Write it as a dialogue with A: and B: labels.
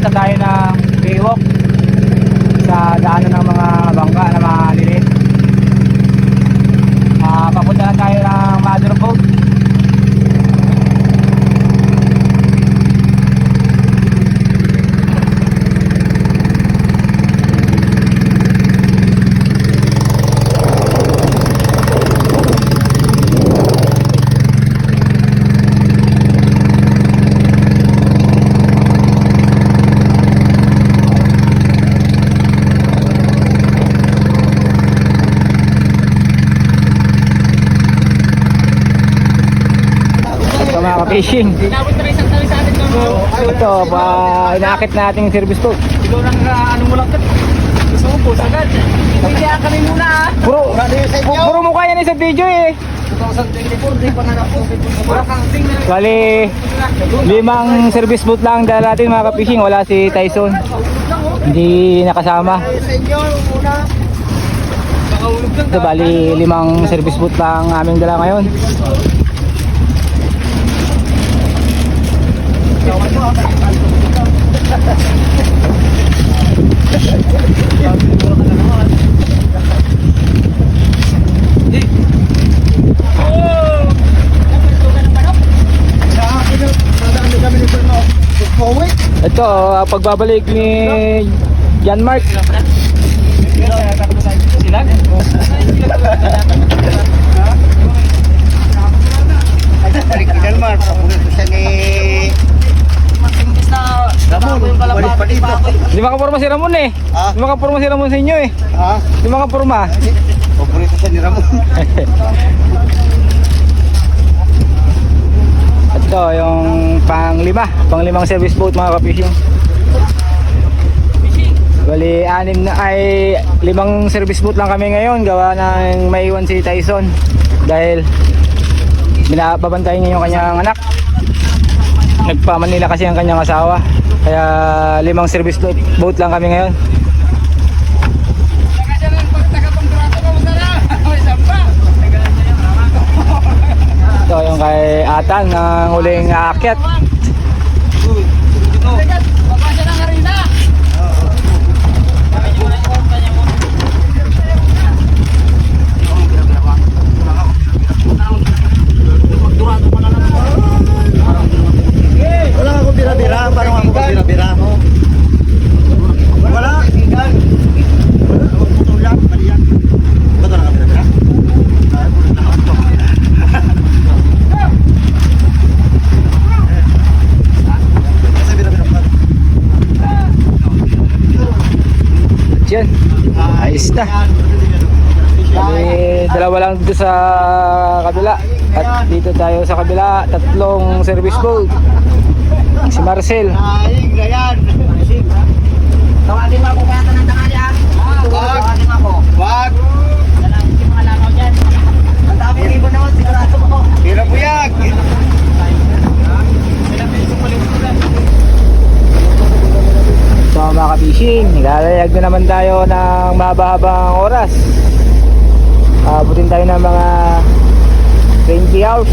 A: na tayo ng paywalk sa daanan ng mga bangka ka-fishing.
B: Inabot na isang sa atin doon.
A: Ito, pa inaakit natin yung service boat.
B: Ikaw lang ka, ano mo lang ka. Gusto mo po, sagad. Hindi kami muna ah.
A: Puro, pu- puro mukha yan eh sa video eh.
B: 2024, di pa na.
A: Bali, limang service boat lang dala natin mga ka-fishing. Wala si Tyson. Hindi nakasama. Ito, bali, limang service boat lang aming dala ngayon. Ito, ah, pagbabalik ni Jan Mark.
B: Silag?
C: Delmar, papunta siya ni
B: Imbis na
C: Ramon, balik pa dito.
A: Di makaporma si Ramon eh.
C: Ah?
A: Di makaporma si Ramon sa inyo eh.
C: Ha?
A: Di makaporma.
C: Paborito siya ni Ramon.
A: Ito, yung panglima. Panglimang service boat mga ka-fishing. Bali, anim na ay limang service boat lang kami ngayon. Gawa ng maiwan si Tyson. Dahil binababantayan niya yung kanyang anak. Nagpamanila kasi ang kanyang asawa. Kaya limang service boat, lang kami ngayon. Ito yung kay Atan ng huling aakyat.
B: Papasya ng harina.
C: Wala akong bira-bira. Parang ako bira-bira. Wala. Ikan. Wala. Ako putulak. Balian. Ba't wala ka bira-bira? Ah, pulit na ako. Kasi bira-bira pa.
A: Yan. Ayos na. Bali, dalawa lang dito sa kabila. At dito tayo sa kabila, tatlong service boat. Si Marcel.
C: Ay, ganyan.
B: Tawagin mo ako kaya ka ng tangali ah. Tawagin mo ako.
C: Wag.
B: Lalaki yung mga langaw dyan. Ang dami ibon naman, sigurado mo.
C: Bira buyag.
A: So mga ka-fishing, naglalayag na naman tayo ng mahaba-habang oras. Abutin tayo ng mga 20 hours.